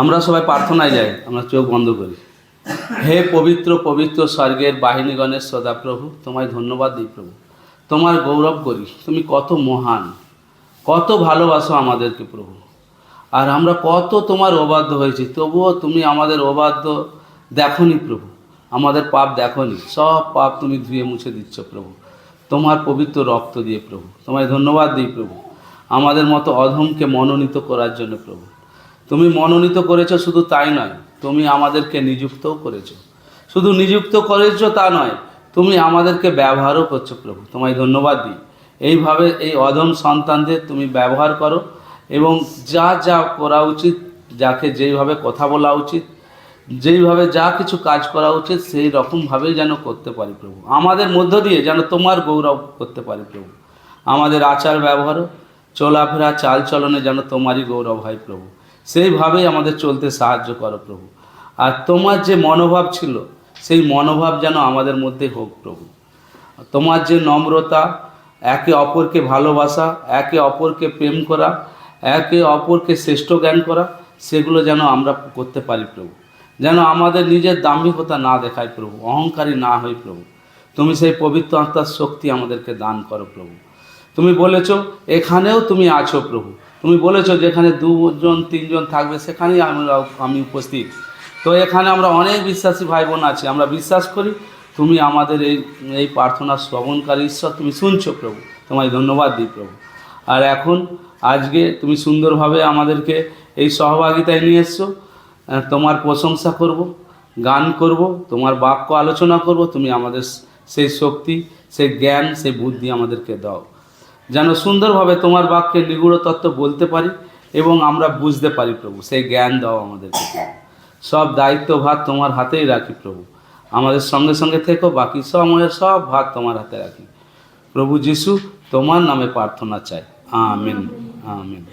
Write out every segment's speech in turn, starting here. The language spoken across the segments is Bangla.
আমরা সবাই প্রার্থনায় যাই, আমরা চোখ বন্ধ করি। হে পবিত্র পবিত্র স্বর্গের বাহিনীগণের সদাপ্রভু, তোমায় ধন্যবাদ দিই প্রভু। তোমার গৌরব করি, তুমি কত মহান, কত ভালোবাসো আমাদেরকে প্রভু। আর আমরা কত তোমার অবাধ্য হয়েছি, তবুও তুমি আমাদের অবাধ্য দেখনি প্রভু। আমাদের পাপ দেখনি, সব পাপ তুমি ধুয়ে মুছে দিচ্ছ প্রভু। তোমার পবিত্র রক্ত দিয়ে প্রভু, তোমায় ধন্যবাদ দিই প্রভু। আমাদের মতো অধমকে মনোনীত করার জন্য প্রভু। তুমি মনোনীত করেছ শুধু তাই নয়, তুমি আমাদেরকে নিযুক্তও করেছ। শুধু নিযুক্ত করেছ তা নয়, তুমি আমাদেরকে ব্যবহারও করছ প্রভু। তোমায় ধন্যবাদ দিই। এইভাবে এই অধম সন্তানদের তুমি ব্যবহার করো এবং যা যা করা উচিত, যাকে যেইভাবে কথা বলা উচিত, যেইভাবে যা কিছু কাজ করা উচিত, সেই রকমভাবেই যেন করতে পারি প্রভু। আমাদের মধ্য দিয়ে যেন তোমার গৌরব করতে পারি প্রভু। আমাদের আচার ব্যবহারও চলাফেরা, চালচলনে যেন তোমারই গৌরব হয় প্রভু। সেইভাবেই আমাদের চলতে সাহায্য করো প্রভু। আর তোমার যে মনোভাব ছিল, সেই মনোভাব যেন আমাদের মধ্যে হোক প্রভু। তোমার যে নম্রতা, একে অপরকে ভালোবাসা, একে অপরকে প্রেম করা, একে অপরকে শ্রেষ্ঠ জ্ঞান করা, সেগুলো যেন আমরা করতে পারি প্রভু। যেন আমাদের নিজের দাম্ভিকতা না দেখায় প্রভু, অহংকারী না হই প্রভু। তুমি সেই পবিত্র আত্মার শক্তি আমাদেরকে দান করো প্রভু। তুমি বলেছ, এখানেও তুমি আছো প্রভু। তুমি বলেছ যেখানে দুজন, তিনজন থাকবে, সেখানেই আমরা, আমি উপস্থিত। তো এখানে আমরা অনেক বিশ্বাসী ভাই বোন আছি। আমরা বিশ্বাস করি তুমি আমাদের এই এই প্রার্থনা শ্রবণকারী ঈশ্বর, তুমি শুনছো প্রভু। তোমায় ধন্যবাদ দিই প্রভু। আর এখন, আজকে তুমি সুন্দরভাবে আমাদেরকে এই সহভাগিতায় নিয়ে এসছো। তোমার প্রশংসা করব, গান করব, তোমার বাক্য আলোচনা করব, তুমি আমাদের সেই শক্তি, সেই জ্ঞান, সেই বুদ্ধি আমাদেরকে দাও। যেন সুন্দরভাবে তোমার বাক্যে নিগুড় তত্ত্ব বলতে পারি এবং আমরা বুঝতে পারি প্রভু। সেই জ্ঞান দাও আমাদেরকে। সব দায়িত্বভার তোমার হাতেই রাখি প্রভু। আমাদের সঙ্গে সঙ্গে থেকো, বাকি সময়ের সব ভার তোমার হাতে রাখি। প্রভু যিশু, তোমার নামে প্রার্থনা চাই। আমিন। আমিন।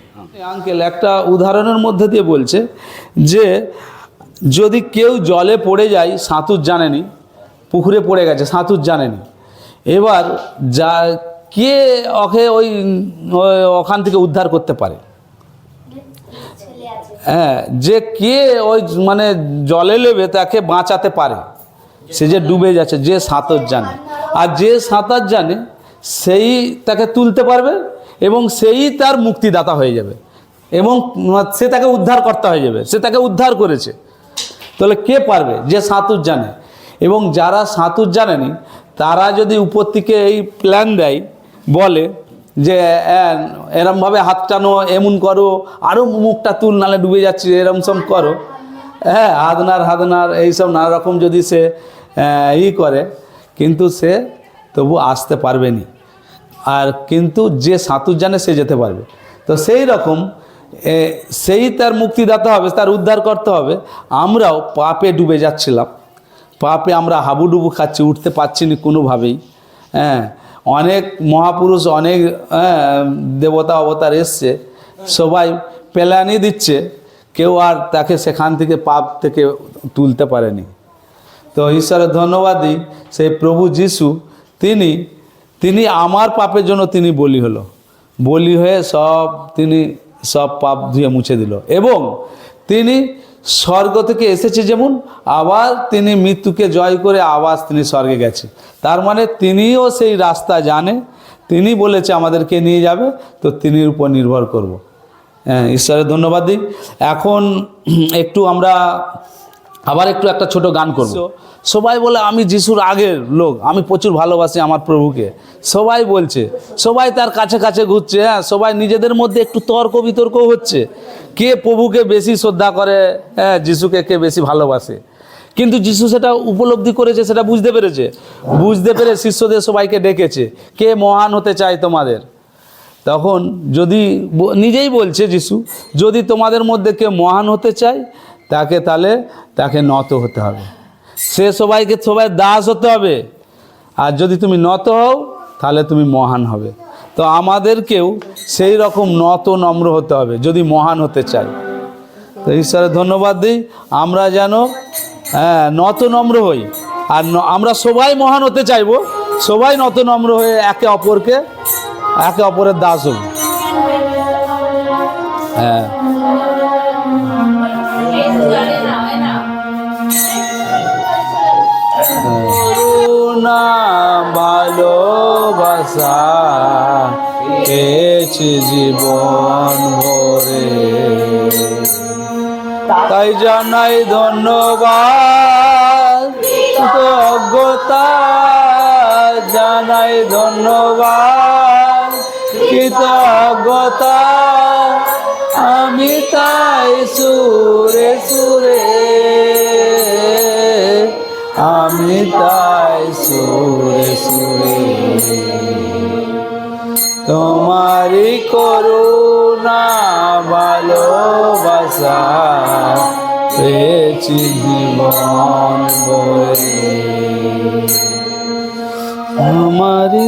আঙ্কেল, একটা উদাহরণের মধ্যে দিয়ে বলছে যে, যদি কেউ জলে পড়ে যায়, সাঁতুর জানেনি পুকুরে পড়ে গেছে, সাঁতুর জানেনি এবার যা কে ওকে ওই ওখান থেকে উদ্ধার করতে পারে? হ্যাঁ যে কে ওই মানে জলে নেবে তাকে বাঁচাতে পারে। সে যে ডুবে যাচ্ছে, যে সাঁতার জানে আর যে সাঁতার জানে সেই তাকে তুলতে পারবে এবং সেই তার মুক্তিদাতা হয়ে যাবে। এবং সে তাকে উদ্ধার করতে হয়ে যাবে। সে তাকে উদ্ধার করেছে। তাহলে কে পারবে? যে সাঁতুর জানে এবং যারা সাঁতুর জানেনি তারা যদি উপর থেকে এই প্ল্যান দেয় বলে যে "হ্যাঁ, এরমভাবে হাত টানো এমন করো আরও মুখটা তুল নালে ডুবে যাচ্ছে এরম সব করো। হ্যাঁ হাদনার হাদনার এইসব নানা রকম যদি সে ই করে কিন্তু সে তবু আসতে পারবে নি। আর কিন্তু যে সাঁতুর জানে সে যেতে পারবে। তো সেই রকম সেই তার মুক্তিদাতা হবে তার উদ্ধার করতে হবে। আমরাও পাপে ডুবে যাচ্ছিলাম। পাপে আমরা হাবুডুবু খাচ্ছি উঠতে পারছি না কোনোভাবেই। হ্যাঁ অনেক মহাপুরুষ অনেক হ্যাঁ, দেবতা অবতার এসছে সবাই প্ল্যানই দিচ্ছে কেউ আর তাকে সেখান থেকে পাপ থেকে তুলতে পারেনি। তো ঈশ্বরের ধন্যবাদই সেই প্রভু যিশু তিনি তিনি আমার পাপের জন্য তিনি বলি হলো। বলি হয়ে সব তিনি সব পাপ ধুয়ে মুছে দিল। এবং তিনি স্বর্গ থেকে এসেছে যেমন, আবার তিনি মৃত্যুকে জয় করে আবার তিনি স্বর্গে গেছে তার মানে তিনিও সেই রাস্তা জানে, তিনি বলেছে আমাদেরকে নিয়ে যাবে, তো তিনির উপর নির্ভর করব। হ্যাঁ ঈশ্বরের ধন্যবাদ দিই এখন একটু আমরা আবার একটু একটা ছোট গান করব। সবাই বলে আমি যিশুর আগের লোক আমি প্রচুর ভালোবাসি আমার প্রভুকে। সবাই বলছে সবাই তার কাছে কাছে ঘুরছে হ্যাঁ সবাই নিজেদের মধ্যে একটু তর্ক বিতর্ক হচ্ছে। কে প্রভুকে বেশি শ্রদ্ধা করে হ্যাঁ যিশুকে কে বেশি ভালোবাসে? কিন্তু যিশু সেটা উপলব্ধি করেছে সেটা বুঝতে পেরেছে। বুঝতে পেরে শিষ্যদের সবাইকে ডেকেছে কে মহান হতে চায় তোমাদের? তখন যদি নিজেই বলছে যিশু যদি তোমাদের মধ্যে কেউ মহান হতে চায় তাকে তাহলে তাকে নত হতে হবে। সে সবাইকে সবাই দাস হতে হবে। আর যদি তুমি নত হও, তাহলে তুমি মহান হবে। তো আমাদেরকেও সেই রকম নত নম্র হতে হবে, যদি মহান হতে চাই। তো ঈশ্বরের ধন্যবাদ দিই। আমরা যেন হ্যাঁ নত নম্র হই। আর আমরা সবাই মহান হতে চাইব। সবাই নত নম্র হয়ে একে অপরকে, একে অপরের দাস হব হ্যাঁ। ভালোবাসা পেয়েছি জীবন ভরে। তাই জানাই ধন্যবাদ, কৃতজ্ঞতা। জানাই ধন্যবাদ, কৃতজ্ঞতা। আমি তাই সুরে সুরে, আমি তাই সুরে সুরে। তোমারই করুণা ভালোবাসা পেয়েছি জীবন বলে আমারই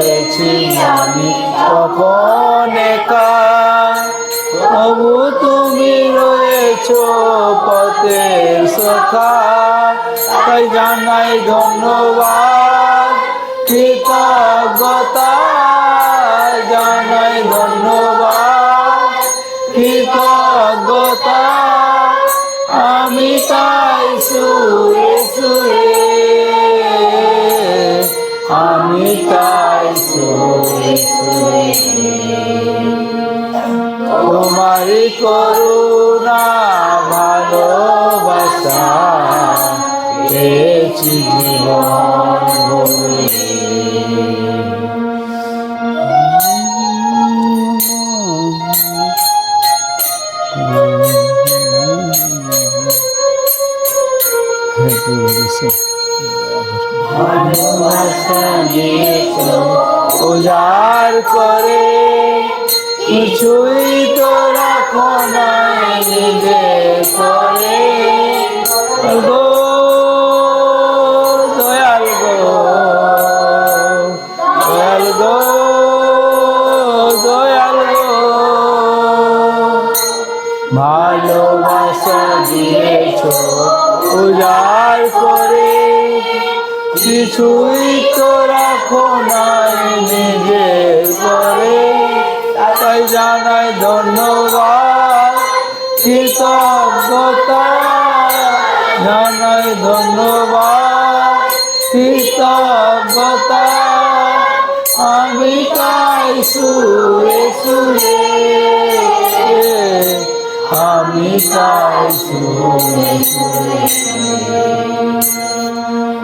রয়েছি আমি তখন একা। তবু তুমি রয়েছ পথের সখা। তাই জানাই ধন্যবাদ, কৃতজ্ঞতা। জানাই ধন্যবাদ, কৃতজ্ঞতা। তোমারই করুণা ভালোবাসা পেয়েছি জীবন ভরে ভালোবাসা দিয়েছ উজাড় করে কিছুই তো রাখো নাই নিজে করে। গো, দয়াল গো দয়াল গো দয়াল গো। ভালোবাসা দিয়েছ উজাড় করে কিছুই তো রাখো নাই নিজের করে। তাই জানাই ধন্যবাদ, কৃতজ্ঞতা। জানাই ধন্যবাদ, কৃতজ্ঞতা। আমি তাই সুরে সুরে, আমি তাই সুরে সুরে।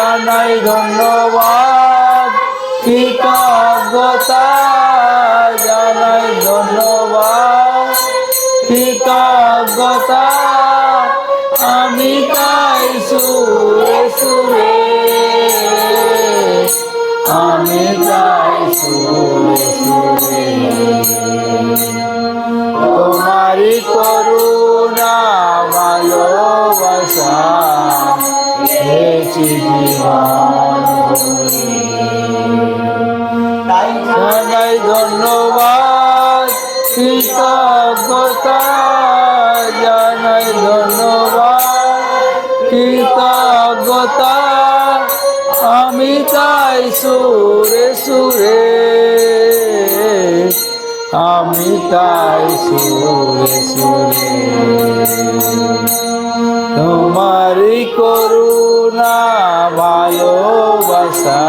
জানাই ধন্যবাদ। কৃতজ্ঞতা। ধন্যবাদ কৃতজ্ঞতা আমি তাই সুরে সুরে। আমি তাই সুরে সুরে। তোমারি করুণা ভালোবাসা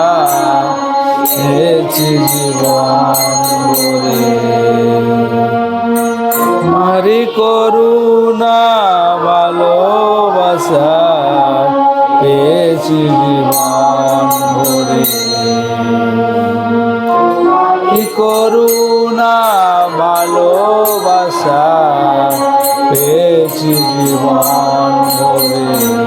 আশায় পেয়েছি কি করুণা ভালোবাসা পেয়েছি জীবন ভরে।